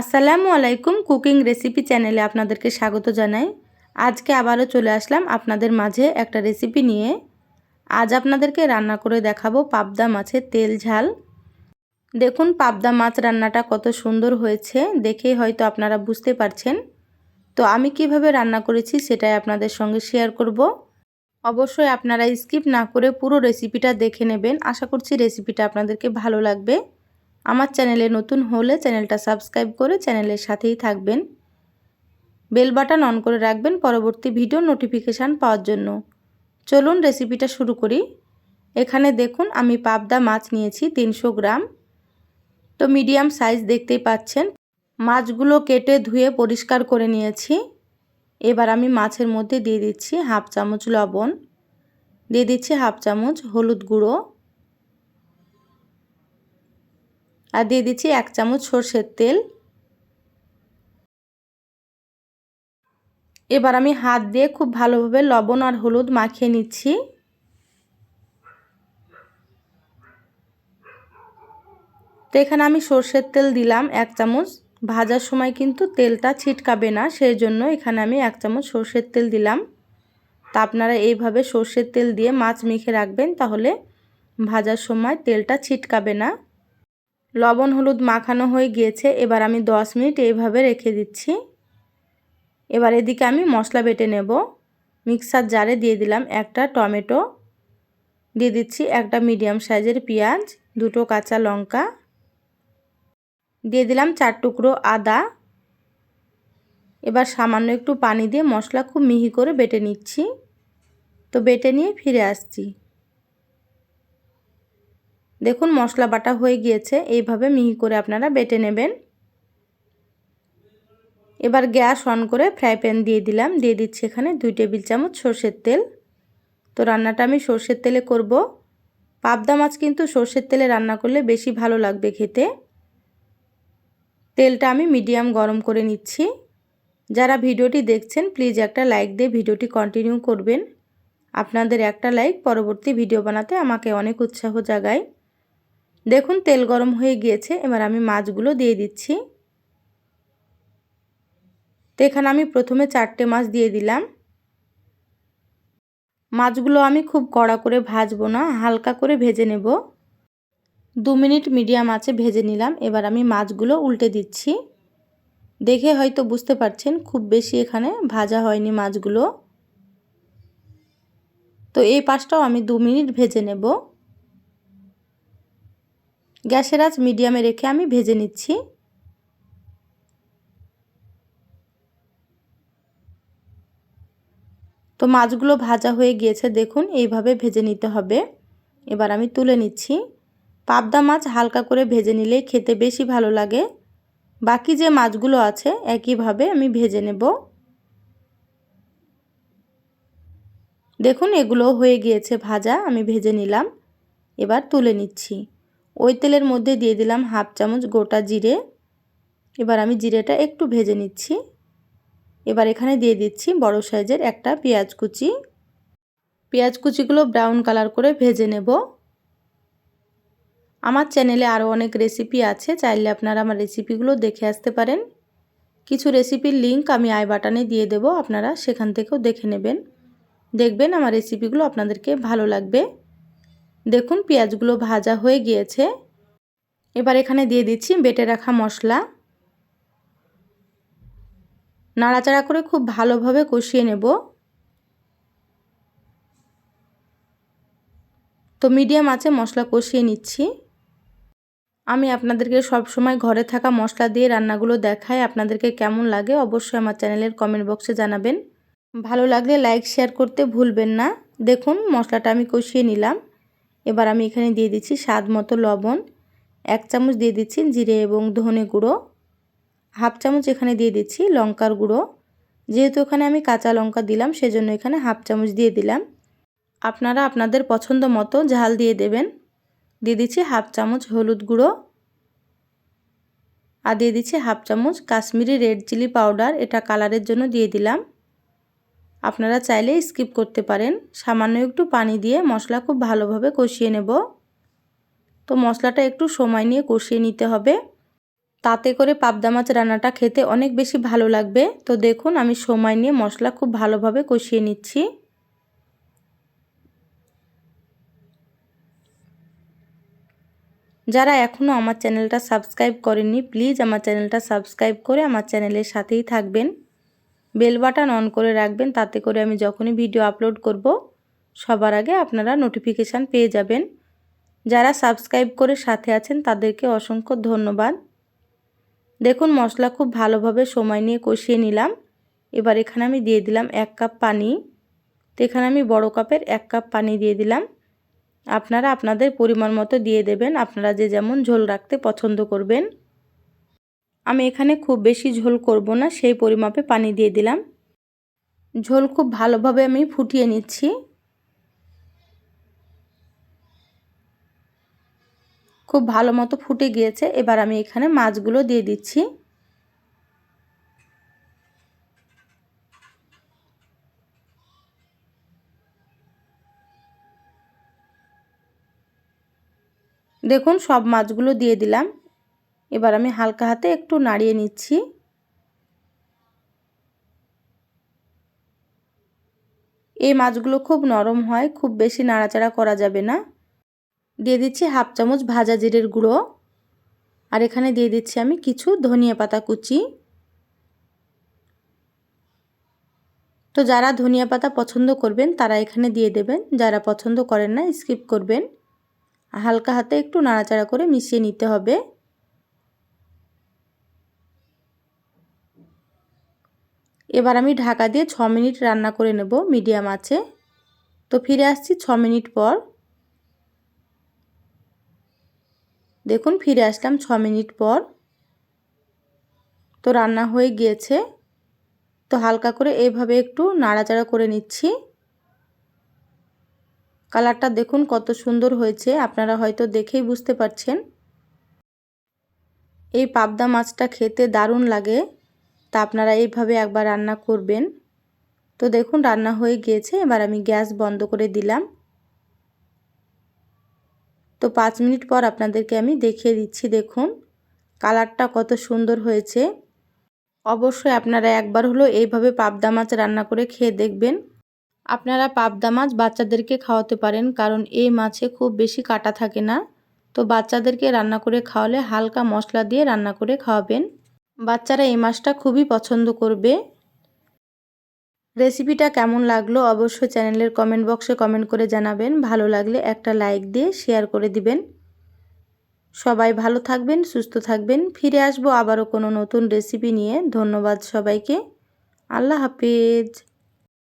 আসসালামু আলাইকুম cooking recipe চ্যানেলে আপনাদেরকে স্বাগত জানাই। আজকে আবারও চলে আসলাম আপনাদের মাঝে একটা রেসিপি নিয়ে। আজ আপনাদেরকে রান্না করে দেখাবো পাবদা মাছের তেল ঝাল। দেখুন, পাবদা মাছ রান্নাটা কত সুন্দর হয়েছে, দেখেই হয়তো আপনারা বুঝতে পারছেন। তো আমি কীভাবে রান্না করেছি সেটাই আপনাদের সঙ্গে শেয়ার করব। অবশ্যই আপনারা স্কিপ না করে পুরো রেসিপিটা দেখে নেবেন। আশা করছি রেসিপিটা আপনাদেরকে ভালো লাগবে। আমার চ্যানেলে নতুন হলে চ্যানেলটা সাবস্ক্রাইব করে চ্যানেলের সাথেই থাকবেন। বেল বাটন অন করে রাখবেন পরবর্তী ভিডিও নোটিফিকেশান পাওয়ার জন্য। চলুন রেসিপিটা শুরু করি। এখানে দেখুন, আমি পাবদা মাছ নিয়েছি তিনশো গ্রাম। তো মিডিয়াম সাইজ দেখতেই পাচ্ছেন। মাছগুলো কেটে ধুয়ে পরিষ্কার করে নিয়েছি। এবার আমি মাছের মধ্যে দিয়ে দিচ্ছি হাফ চামচ লবণ। দিয়ে দিচ্ছি হাফ চামচ হলুদ গুঁড়ো। আর দিয়ে দিচ্ছি এক চামচ সর্ষের তেল। এবার আমি হাত দিয়ে খুব ভালোভাবে লবণ আর হলুদ মাখিয়ে নিচ্ছি। তো এখানে আমি সর্ষের তেল দিলাম এক চামচ। ভাজার সময় কিন্তু তেলটা ছিটকাবে না সেই জন্য এখানে আমি এক চামচ সর্ষের তেল দিলাম। তা আপনারা এইভাবে সর্ষের তেল দিয়ে মাছ মেখে রাখবেন, তাহলে ভাজার সময় তেলটা ছিটকাবে না। লবণ, হলুদ মাখানো হয়ে গিয়েছে। এবার আমি 10 মিনিট এইভাবে রেখে দিচ্ছি। এবার এদিকে আমি মশলা বেটে নেব। মিক্সার জারে দিয়ে দিলাম একটা টমেটো। দিয়ে দিচ্ছি একটা মিডিয়াম সাইজের পেঁয়াজ, দুটো কাঁচা লঙ্কা। দিয়ে দিলাম চার টুকরো আদা। এবার সামান্য একটু পানি দিয়ে মশলা খুব মিহি করে বেটে নিচ্ছি। তো বেটে নিয়ে ফিরে আসছি। দেখুন মশলা বাটা হয়ে গিয়েছে, এইভাবে মিহি করে আপনারা বেটে নেবেন। এবার গ্যাস অন করে ফ্রাই প্যান দিয়ে দিলাম, দিয়ে দিচ্ছি এখানে দুই টেবিল চামচ সর্ষের তেল। তো রান্নাটা আমি সর্ষের তেলে করব। পাবদা মাছ কিন্তু সর্ষের তেলে রান্না করলে বেশি ভালো লাগবে খেতে। তেলটা আমি মিডিয়াম গরম করে নিচ্ছি। যারা ভিডিওটি দেখছেন, প্লিজ একটা লাইক দিয়ে ভিডিওটি কন্টিনিউ করবেন। আপনাদের একটা লাইক পরবর্তী ভিডিও বানাতে আমাকে অনেক উৎসাহ জাগায়। দেখুন, তেল গরম হয়ে গিয়েছে। এবার আমি মাছগুলো দিয়ে দিচ্ছি। তো এখানে আমি প্রথমে চারটে মাছ দিয়ে দিলাম। মাছগুলো আমি খুব কড়া করে ভাজবো না, হালকা করে ভেজে নেব। দু মিনিট মিডিয়াম আছে ভেজে নিলাম। এবার আমি মাছগুলো উল্টে দিচ্ছি। দেখে হয়তো বুঝতে পারছেন, খুব বেশি এখানে ভাজা হয়নি মাছগুলো। তো এই পাশটাও আমি দু মিনিট ভেজে নেব। গ্যাসের আঁচ মিডিয়ামে রেখে আমি ভেজে নিচ্ছি। তো মাছগুলো ভাজা হয়ে গিয়েছে, দেখুন, এইভাবে ভেজে নিতে হবে। এবার আমি তুলে নিচ্ছি। পাবদা মাছ হালকা করে ভেজে নিলেই খেতে বেশি ভালো লাগে। বাকি যে মাছগুলো আছে, একইভাবে আমি ভেজে নেব। দেখুন, এগুলো হয়ে গিয়েছে ভাজা, আমি ভেজে নিলাম। এবার তুলে নিচ্ছি। ওই তেলের মধ্যে দিয়ে দিলাম হাফ চামচ গোটা জিরে। এবার আমি জিরেটা একটু ভেজে নিচ্ছি। এবার এখানে দিয়ে দিচ্ছি বড় সাইজের একটা পেঁয়াজ কুচি। পেঁয়াজ কুচিগুলো ব্রাউন কালার করে ভেজে নেব। আমার চ্যানেলে আরও অনেক রেসিপি আছে, চাইলে আপনারা আমার রেসিপিগুলো দেখে আসতে পারেন। কিছু রেসিপির লিঙ্ক আমি আই বাটনে দিয়ে দেব, আপনারা সেখান থেকেও দেখে নেবেন। দেখবেন আমার রেসিপিগুলো আপনাদেরকে ভালো লাগবে। দেখুন, পেঁয়াজগুলো ভাজা হয়ে গিয়েছে। এবার এখানে দিয়ে দিচ্ছি বেটে রাখা মশলা। নাড়াচাড়া করে খুব ভালোভাবে কষিয়ে নেব। তো মিডিয়াম আছে মশলা কষিয়ে নিচ্ছি। আমি আপনাদেরকে সব সময় ঘরে থাকা মশলা দিয়ে রান্নাগুলো দেখাই। আপনাদেরকে কেমন লাগে অবশ্যই আমার চ্যানেলের কমেন্ট বক্সে জানাবেন। ভালো লাগলে লাইক, শেয়ার করতে ভুলবেন না। দেখুন, মশলাটা আমি কষিয়ে নিলাম। এবার আমি এখানে দিয়ে দিচ্ছি স্বাদ মতো লবণ, এক চামচ দিয়ে দিচ্ছি জিরে এবং ধনে গুঁড়ো, হাফ চামচ এখানে দিয়ে দিচ্ছি লঙ্কার গুঁড়ো। যেহেতু এখানে আমি কাঁচা লঙ্কা দিলাম, সেজন্য এখানে হাফ চামচ দিয়ে দিলাম। আপনারা আপনাদের পছন্দ মতো ঝাল দিয়ে দেবেন। দিয়ে দিচ্ছি হাফ চামচ হলুদ গুঁড়ো আর দিয়ে দিচ্ছি হাফ চামচ কাশ্মীরি রেড চিলি পাউডার। এটা কালারের জন্য দিয়ে দিলাম। আপনারা চাইলে স্কিপ করতে পারেন। সামান্য একটু পানি দিয়ে মশলা খুব ভালোভাবে কষিয়ে নেব। তো মশলাটা একটু সময় নিয়ে কষিয়ে নিতে হবে। তাতে করে পাবদা মাছ রান্নাটা খেতে অনেক বেশি ভালো লাগবে। তো দেখুন, আমি সময় নিয়ে মশলা খুব ভালোভাবে কষিয়ে নিচ্ছি। যারা এখনও আমার চ্যানেলটা সাবস্ক্রাইব করেননি, প্লিজ আমার চ্যানেলটা সাবস্ক্রাইব করে আমার চ্যানেলের সাথেই থাকবেন। বেল বাটন অন করে রাখবেন, তাতে করে আমি যখনই ভিডিও আপলোড করব, সবার আগে আপনারা নোটিফিকেশান পেয়ে যাবেন। যারা সাবস্ক্রাইব করে সাথে আছেন, তাদেরকে অসংখ্য ধন্যবাদ। দেখুন, মশলা খুব ভালোভাবে সময় নিয়ে কষিয়ে নিলাম। এবার এখানে আমি দিয়ে দিলাম এক কাপ পানি। তো এখানে আমি বড় কাপের এক কাপ পানি দিয়ে দিলাম। আপনারা আপনাদের পরিমাণ মতো দিয়ে দেবেন। আপনারা যে যেমন ঝোল রাখতে পছন্দ করবেন। আমি এখানে খুব বেশি ঝোল করব না, সেই পরিমাপে পানি দিয়ে দিলাম। ঝোল খুব ভালোভাবে আমি ফুটিয়ে নিচ্ছি। খুব ভালো মতো ফুটে গিয়েছে, এবার আমি এখানে মাছগুলো দিয়ে দিচ্ছি। দেখুন, সব মাছগুলো দিয়ে দিলাম। এবার আমি হালকা হাতে একটু নাড়িয়ে নিচ্ছি। এই মাছগুলো খুব নরম হয়, খুব বেশি নাড়াচাড়া করা যাবে না। দিয়ে দিচ্ছি হাফ চামচ ভাজা জিরের গুঁড়ো। আর এখানে দিয়ে দিচ্ছি আমি কিছু ধনিয়া পাতা কুচি। তো যারা ধনিয়া পাতা পছন্দ করবেন, তারা এখানে দিয়ে দেবেন। যারা পছন্দ করেন না, স্কিপ করবেন। হালকা হাতে একটু নাড়াচাড়া করে মিশিয়ে নিতে হবে। এবার আমি ঢাকা দিয়ে ছ মিনিট রান্না করে নেব মিডিয়াম আছে। তো ফিরে আসছি ছ মিনিট পর। দেখুন, ফিরে আসলাম ছ মিনিট পর। তো রান্না হয়ে গিয়েছে। তো হালকা করে এইভাবে একটু নাড়াচাড়া করে নিচ্ছি। কালারটা দেখুন কত সুন্দর হয়েছে, আপনারা হয়তো দেখেই বুঝতে পারছেন। এই পাবদা মাছটা খেতে দারুণ লাগে। তা আপনারা এইভাবে একবার রান্না করবেন। তো দেখুন, রান্না হয়ে গিয়েছে। এবার আমি গ্যাস বন্ধ করে দিলাম। তো পাঁচ মিনিট পর আপনাদেরকে আমি দেখিয়ে দিচ্ছি, দেখুন। কালারটা কত সুন্দর হয়েছে। অবশ্যই আপনারা একবার হলো এইভাবে পাবদা মাছ রান্না করে খেয়ে দেখবেন। আপনারা পাবদা মাছ বাচ্চাদেরকে খাওয়াতে পারেন, কারণ এই মাছে খুব বেশি কাটা থাকে না। তো বাচ্চাদেরকে রান্না করে খাওয়ালে হালকা মশলা দিয়ে রান্না করে খাওয়াবেন। বাচ্চারা এই মাছটা খুবই পছন্দ করবে। রেসিপিটা কেমন লাগল অবশ্যই চ্যানেলের কমেন্ট বক্সে কমেন্ট করে জানাবেন। ভালো লাগলে একটা লাইক দিয়ে শেয়ার করে দিবেন। সবাই ভালো থাকবেন, সুস্থ থাকবেন। ফিরে আসব আবারও কোনো নতুন রেসিপি নিয়ে। ধন্যবাদ সবাইকে। আল্লাহ হাফিজ।